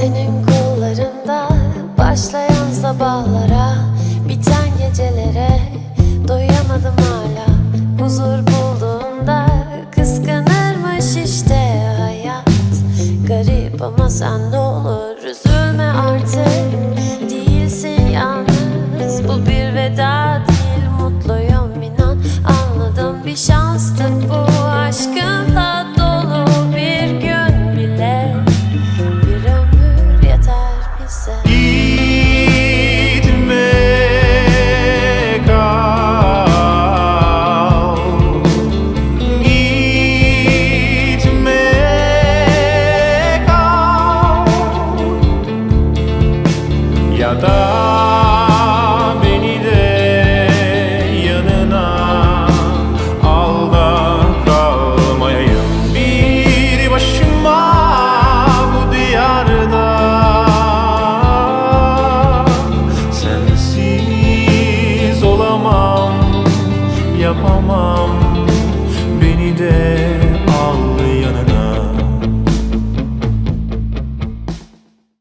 Senin kollarında başlayan sabahlara Biten gecelere doyamadım hala. Huzur bulduğunda kıskanırmış işte hayat. Garip ama sen de olur üzülme artık. Değilsin yalnız bu bir veda değil Mutluyum inan. Anladım bir şanstı bu Ya da beni de yanına al da kalmayayım. Bir başıma bu diyarda Sensiz olamam, yapamam